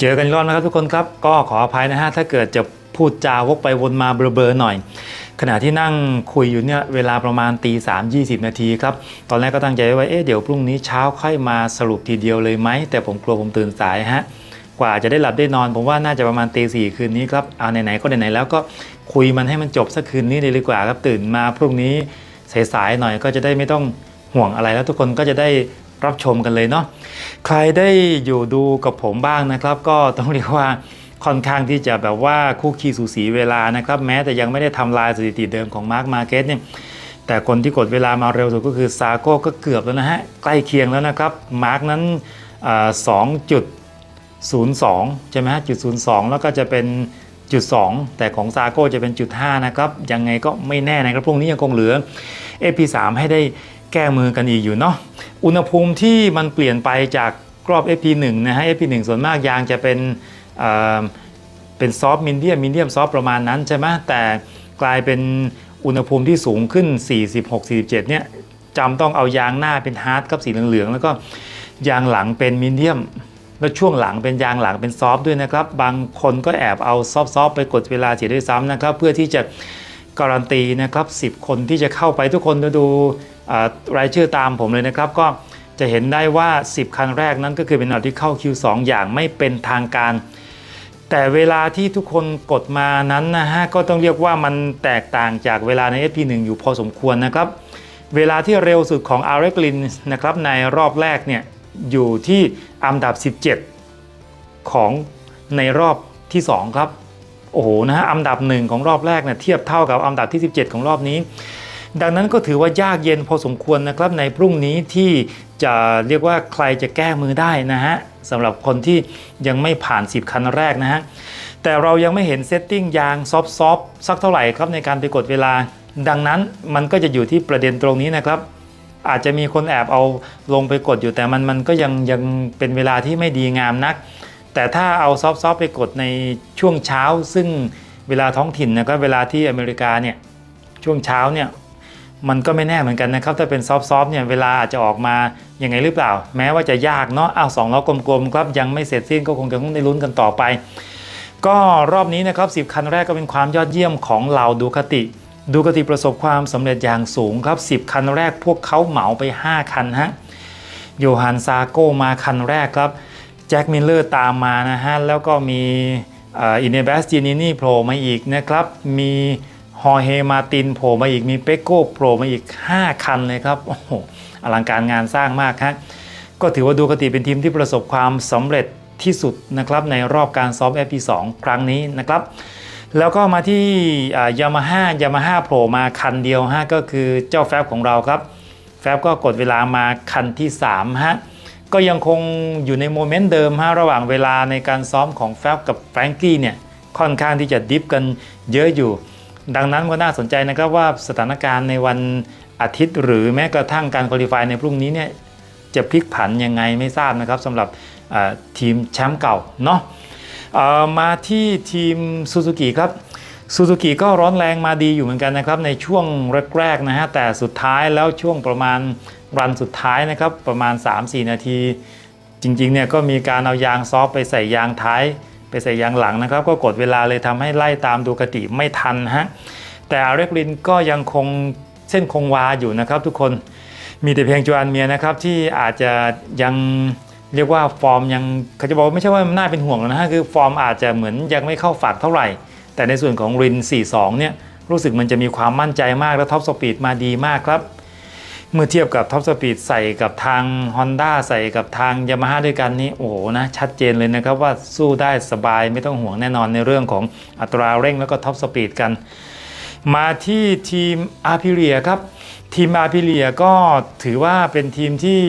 เจอกันรอบนะครับทุกคนครับก็ขออภัยนะฮะถ้าเกิดจะพูดจาวกไปวนมาเบลอๆหน่อย ขณะที่นั่งคุยอยู่เนี่ยเวลาประมาณตีสามยี่สิบนาทีครับ ตอนแรกก็ตั้งใจไว้เอ๊ะเดี๋ยวพรุ่งนี้เช้าค่อยมาสรุปทีเดียวเลยไหม แต่ผมกลัวผมตื่นสายฮะ กว่าจะได้หลับได้นอน ผมว่าน่าจะประมาณตีสี่คืนนี้ครับ เอาไหนๆก็ไหนๆแล้วก็คุยมันให้มันจบสักคืนนี้เลยดีกว่าครับตื่นมาพรุ่งนี้สายๆหน่อยก็จะได้ไม่ต้องห่วงอะไรแล้วทุกคนก็จะได้ รับชมกันเลยเนาะใครได้อยู่ดูกับผมบ้างนะครับ ก็ต้องเรียกว่าค่อนข้างที่จะแบบว่าคู่คีสูสีเวลานะครับ แม้แต่ยังไม่ได้ทำลายสถิติเดิมของมาร์คมาเก็ตเนี่ยแต่คนที่กดเวลามาเร็วสุดก็คือซาโก้ก็เกือบแล้วนะฮะ ใกล้เคียงแล้วนะครับ มาร์คนั้นสองจุด02ใช่ไหมฮะจุด02แล้วก็จะเป็นจุด2แต่ของซาโก้จะเป็นจุด5นะครับ ยังไงก็ไม่แน่นะครับพรุ่งนี้ยังคงเหลือ AP3 ให้ได้ แก้มือกันอีกอยู่เนาะอุณหภูมิที่มันเปลี่ยนไปจากกรอบ AP1 นะฮะ AP1 ส่วนมากยางจะเป็นเเป็นซอฟต์มินเดียมมินเดียมซอฟต์ประมาณนั้นใช่ไหมแต่กลายเป็นอุณหภูมิที่สูงขึ้น 46-47 เนี่ยจำต้องเอายางหน้าเป็นฮาร์ดกับสีเหลืองๆ แล้วก็ยางหลังเป็นมินเดียม แล้วช่วงหลังเป็นยางหลังเป็นซอฟต์ด้วยนะครับ บางคนก็แอบเอาซอฟต์ๆไปกดเวลาเสียด้วยซ้ำนะครับ เพื่อที่จะการันตีนะครับ 10 คนที่จะเข้าไปทุกคนดู รายชื่อตามผมเลยนะครับก็จะเห็นได้ว่า 10 คันแรกนั้นก็คือเป็นอันดับที่เข้า Q2 อย่างไม่เป็นทางการ แต่เวลาที่ทุกคนกดมานั้นนะฮะก็ต้องเรียกว่ามันแตกต่างจากเวลาใน SP1 อยู่พอสมควรนะครับ เวลาที่เร็วสุดของอาร์เรกลินนะครับในรอบแรกเนี่ยอยู่ที่อันดับ 17 ของในรอบที่ 2 ครับ โอ้โหนะฮะอันดับหนึ่งของรอบแรกเนี่ยเทียบเท่ากับอันดับที่ 17 ของรอบนี้ ดังนั้นก็ถือว่ายากเย็นพอสมควรนะครับในพรุ่งนี้ที่จะเรียกว่าใครจะแก้มือได้นะฮะสำหรับคนที่ยังไม่ผ่าน 10 คันแรกนะฮะแต่เรายังไม่เห็นเซตติ้งยางซอฟต์ๆสักเท่าไหร่ครับในการไปกดเวลา ดังนั้นมันก็จะอยู่ที่ประเด็นตรงนี้นะครับ อาจจะมีคนแอบเอาลงไปกดอยู่แต่มันมันก็ยังยังเป็นเวลาที่ไม่ดีงามนัก แต่ถ้าเอาซอฟต์ๆไปกดในช่วงเช้า ซึ่งเวลาท้องถิ่นนะครับเวลาที่อเมริกาเนี่ยช่วงเช้าเนี่ย มันก็ไม่แน่เหมือนกันนะครับ ถ้าเป็นซอฟต์ๆเนี่ยเวลาอาจจะออกมายังไงหรือเปล่า แม้ว่าจะยากเนาะอ้าวสองล้อกลมๆครับยังไม่เสร็จสิ้นก็คงจะต้องได้ลุ้นกันต่อไป ก็รอบนี้นะครับ10คันแรกก็เป็นความยอดเยี่ยมของเหล่าดูคติ ดูคติประสบความสำเร็จอย่างสูงครับ 10 คันแรกพวกเขาเหมาไป 5 คันฮะโยฮันซาโกมาคันแรกครับแจ็คมิลเลอร์ตามมานะฮะแล้วก็มีอินเนบัสจินินี่โผล่มาอีกนะครับมี ฮอร์เฮมาตินโผล่มาอีกมีเปโก้โผล่มาอีก 5 คันเลยครับโอ้โหอลังการงานสร้างมากฮะก็ถือว่าดูคติเป็นทีมที่ประสบความสำเร็จที่สุดนะครับในรอบการซ้อม FP2 ครั้งนี้นะครับ แล้วก็มาที่ยามาฮ่ายามาฮ่าโผล่มาคันเดียวฮะก็คือเจ้าแฟบของเราครับแฟบก็กดเวลามาคันที่3ฮะก็ยังคงอยู่ในโมเมนต์เดิมฮะระหว่างเวลาในการซ้อมของแฟบกับแฟรงกี้เนี่ยค่อนข้างที่จะดิฟกันเยอะอยู่ ดังนั้นก็น่าสนใจนะครับว่าสถานการณ์ในวันอาทิตย์ หรือแม้กระทั่งการคุริฟายในพรุ่งนี้เนี่ยจะพลิกผันยังไงไม่ทราบนะครับสำหรับทีมแชมป์เก่าเนาะมาที่ทีมซูซูกิครับซูซูกิก็ร้อนแรงมาดีอยู่เหมือนกันนะครับในช่วงแรกๆนะฮะแต่สุดท้ายแล้วช่วงประมาณรันสุดท้ายนะครับประมาณ 3-4 นาที จริงๆเนี่ยก็มีการเอายางซอฟไปใส่ยางท้าย ไปใส่ยางหลังนะครับ ก็กดเวลาเลยทำให้ไล่ตามดูกติไม่ทันฮะแต่อาเรกลินก็ยังคงเส้นคงวาอยู่นะครับทุกคนมีแต่เพียงจวนเมียนะครับที่อาจจะยังเรียกว่าฟอร์มยังเขาจะบอกไม่ใช่ว่ามันน่าเป็นห่วงนะฮะคือฟอร์มอาจจะเหมือนยังไม่เข้าฝักเท่าไหร่ แต่ในส่วนของริน 42 เนี่ยรู้สึกมันจะมีความมั่นใจมากและท็อปสปีดมาดีมากครับ เมื่อเทียบกับท็อปสปีดใส่กับทาง Honda ใส่กับทาง Yamaha ด้วยกันนี่โอ้โหนะชัดเจนเลยนะครับว่าสู้ได้สบายไม่ต้องห่วงแน่นอนในเรื่องของอัตราเร่งแล้วก็ท็อปสปีดกัน มาที่ทีมอาพิเลียครับทีมอาพิเลียก็ถือว่าเป็นทีมที่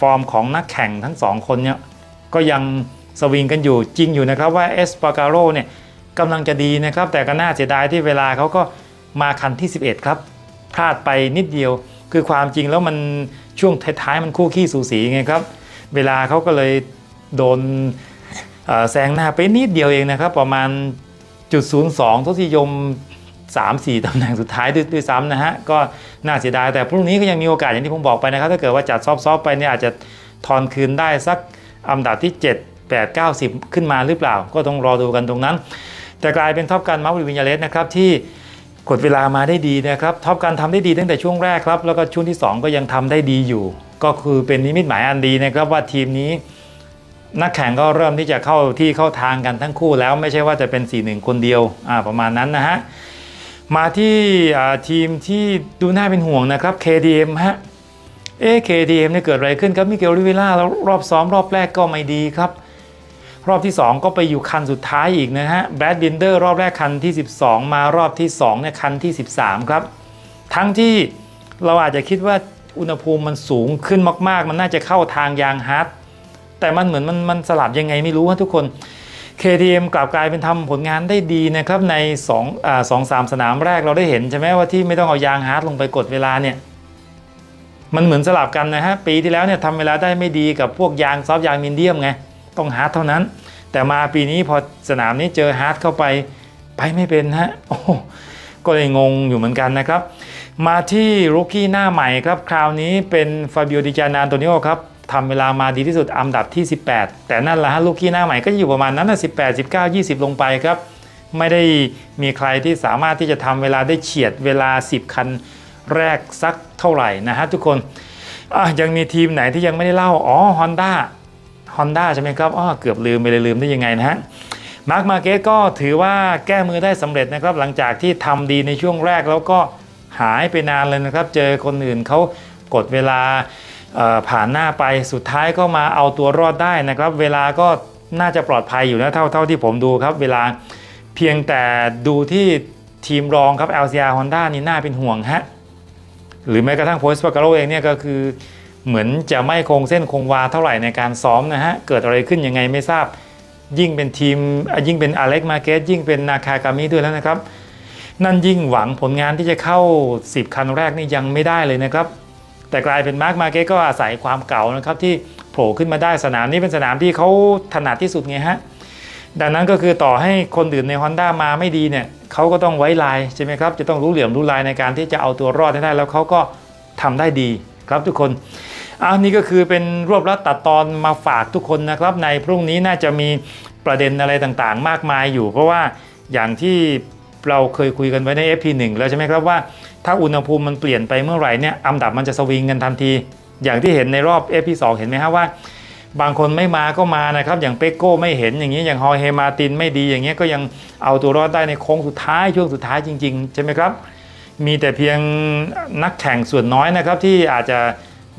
ฟอร์มของนักแข่งทั้งสองคนเนี่ยก็ยังสวิงกันอยู่จริงอยู่นะครับว่าเอสปาการโรเนี่ยกำลังจะดีนะครับ แต่ก็น่าเสียดายที่เวลาเขาก็มาคันที่ 11 ครับ พลาดไปนิดเดียว คือความจริงแล้วมันช่วงท้ายๆมันคู่ขี้สูสีไงครับ เวลาเขาก็เลยโดนแซงหน้าไปนิดเดียวเองนะครับ ประมาณจุดศูนย์สองทศนิยม 3-4ตำแหน่งสุดท้ายด้วยซ้ำนะฮะก็น่าเสียดายแต่พรุ่งนี้ก็ยังมีโอกาสอย่างที่ผมบอกไปนะครับ ถ้าเกิดว่าจัดซอฟๆไปเนี่ยอาจจะทอนคืนได้สักอันดับที่ 7 8 9 0ขึ้นมาหรือเปล่า ก็ต้องรอดูกันตรงนั้น แต่กลายเป็นท็อปกันมาร์วินยาเลสนะครับที่ กดเวลามาได้ดีนะครับท็อปกันทำได้ดีตั้งแต่ช่วงแรกครับ แล้วก็ช่วงที่ 2 ก็ยังทำได้ดีอยู่ ก็คือเป็นนิมิตหมายอันดีนะครับว่าทีมนี้ นักแข่งก็เริ่มที่จะเข้าที่เข้าทางกันทั้งคู่แล้วไม่ใช่ว่าจะเป็น 4-1 คนเดียวอ่าประมาณนั้นนะฮะมาที่ทีมที่ดูน่าเป็นห่วงนะครับ KDM ฮะเอ๊ KDM เนี่ยเกิดอะไรขึ้นครับมิเกลริเวล่าแล้วรอบซ้อมรอบแรกก็ไม่ดีครับ รอบที่ 2 ก็ไปอยู่คันสุดท้ายอีกนะฮะแบดบินเดอร์รอบแรกคันที่ 12 มารอบที่2เนี่ยคันที่ 13 ครับ ทั้งที่เราอาจจะคิดว่าอุณหภูมิมันสูงขึ้นมาก ๆ มันน่าจะเข้าทางยางฮาร์ดแต่มันเหมือนมันมันสลับยังไงไม่รู้ฮะทุกคน KTM กลับกลายเป็นทำผลงานได้ดีนะครับใน2อ่าสองสามสนามแรกเราได้เห็นใช่ไหมว่าที่ไม่ต้องเอายางฮาร์ดลงไปกดเวลาเนี่ยมันเหมือนสลับกันนะฮะปีที่แล้วเนี่ยทำเวลาได้ไม่ดีกับพวกยางซอฟต์ยางมีเดียมไง ต้องฮาร์ดเท่านั้น แต่มาปีนี้พอสนามนี้เจอฮาร์ดเข้าไปไปไม่เป็นฮะโอ้ก็เลยงงอยู่เหมือนกันนะครับ มาที่รุกี้หน้าใหม่ครับ คราวนี้เป็นฟาบิโอดิจานานโตนิโอครับทำเวลามาดีที่สุดอันดับที่ 18 แต่นั่นแหละฮะลูกกี้หน้าใหม่ก็อยู่ประมาณนั้นนะ18 19 20 ลงไปครับ ไม่ได้มีใครที่สามารถที่จะทำเวลาได้เฉียดเวลา 10 คันแรกสักเท่าไหร่นะฮะทุกคนยังมีทีมไหนที่ยังไม่ได้เล่า อ๋อ Honda Honda ใช่ไหมครับอ๋อเกือบลืมไปเลยลืมได้ยังไงนะฮะมาร์คมาเกตก็ถือว่าแก้มือได้สำเร็จนะครับหลังจากที่ทำดีในช่วงแรกแล้วก็หายไปนานเลยนะครับ เจอคนอื่นเขากดเวลาผ่านหน้าไปสุดท้ายก็มาเอาตัวรอดได้นะครับ เวลาก็น่าจะปลอดภัยอยู่นะเท่าเท่าที่ผมดูครับเวลาเพียงแต่ดูที่ทีมรองครับ LCR Honda นี่น่าเป็นห่วงฮะหรือแม้กระทั่งโพสต์ปากาโรเองเนี่ยก็คือ เหมือนจะไม่คงเส้นคงวาเท่าไหร่ในการซ้อมนะฮะ เกิดอะไรขึ้นยังไงไม่ทราบ ยิ่งเป็นทีมยิ่งเป็นอเล็กมาเกสยิ่งเป็นนาคากามิด้วยแล้วนะครับ นั่นยิ่งหวังผลงานที่จะเข้า 10 คันแรกนี่ยังไม่ได้เลยนะครับ แต่กลายเป็นมาร์คมาเกสก็อาศัยความเก่านะครับที่โผล่ขึ้นมาได้สนามนี้เป็นสนามที่เขาถนัดที่สุดไงฮะดังนั้นก็คือต่อให้คนอื่นใน Honda มาไม่ดีเนี่ยเขาก็ต้องไว้ลายใช่ไหมครับ จะต้องรู้เหลี่ยมรู้ลายในการที่จะเอาตัวรอดได้แล้วเขาก็ทำได้ดีครับทุกคน อันนี้ก็คือเป็นรวบรัดตัดตอนมาฝากทุกคนนะครับ ในพรุ่งนี้น่าจะมีประเด็นอะไรต่างๆ มากมายอยู่ เพราะว่าอย่างที่เราเคยคุยกันไว้ใน FP1 แล้วใช่ไหมครับว่า ถ้าอุณหภูมิมันเปลี่ยนไปเมื่อไหร่เนี่ยอันดับมันจะสวิงกันทันที อย่างที่เห็นในรอบ FP2 เห็นไหมครับว่า บางคนไม่มาก็มานะครับ อย่างเปกโก้ไม่เห็นอย่างนี้อย่างฮอร์เฮมาตินไม่ดีอย่างเงี้ยก็ยังเอาตัวรอดได้ในโค้งสุดท้ายช่วงสุดท้ายจริง ๆ ใช่ไหมครับ มีแต่เพียงนักแข่งส่วนน้อยนะครับที่อาจจะ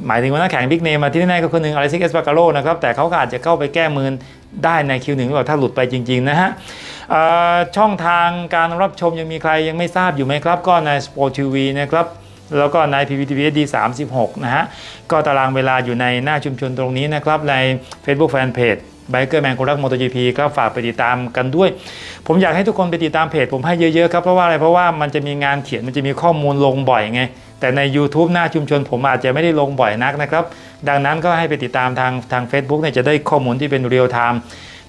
หมายถึงว่านักแข่งบิ๊กเนมมาที่แน่ๆก็คนหนึ่งอ l ลซิกเอสปาการโลนะครับ แต่เขาก็อาจจะเข้าไปแก้มือได้ในคิวหนึ่งหรือเปล่าถ้าหลุดไปจริง ๆ นะฮะช่องทางการรับชมยังมีใครยังไม่ทราบอยู่ไหมครับ ก็ใน Sport TV นะครับแล้วก็ใน PPTV HD 36 นะฮะ ก็ตารางเวลาอยู่ในหน้าชุมชนตรงนี้นะครับ ใน Facebook Fanpage Biker Man คนรัก MotoGP ก็ฝากไปติดตามกันด้วย ผมอยากให้ทุกคนไปติดตามเพจผมให้เยอะๆครับ เพราะว่าอะไรเพราะว่ามันจะมีงานเขียนมันจะมีข้อมูลลงบ่อยไง แต่ใน YouTube หน้าชุมชนผมอาจจะไม่ได้ลงบ่อยนักนะครับ ดังนั้นก็ให้ไปติดตามทางทาง a c e b o o k เนี่ยจะได้ข้อมูลที่เป็นเรียลไทม์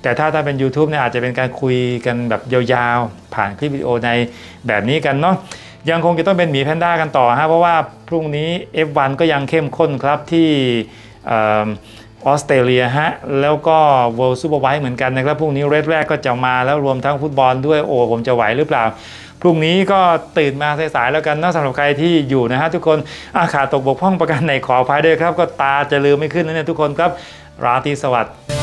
แต่ถ้าถ้าเป็น YouTube เนี่ยอาจจะเป็นการคุยกันแบบยาวๆ ผ่านคลิปวิดีโอในแบบนี้กันเนาะยังคงจะต้องเป็นหมีแพนด้ากันต่อฮะเพราะว่าพรุ่งนี้ F1 ก็ยังเข้มข้นครับที่ ออสเตรเลียฮะ แล้วก็ World Superbike เหมือนกันนะครับพรุ่งนี้เรดแรกก็จะมาแล้วรวมทั้งฟุตบอลด้วยโอ้ผมจะไหวหรือเปล่า พรุ่งนี้ก็ตื่นมาสายๆแล้วกันนะสำหรับใครที่อยู่นะฮะทุกคนอาขาดตกบกพร่องประกันไหนขออภัยด้วยครับ ก็ตาจะลืมไม่ขึ้นนะเนี่ยทุกคนครับ ราตรีสวัสดิ์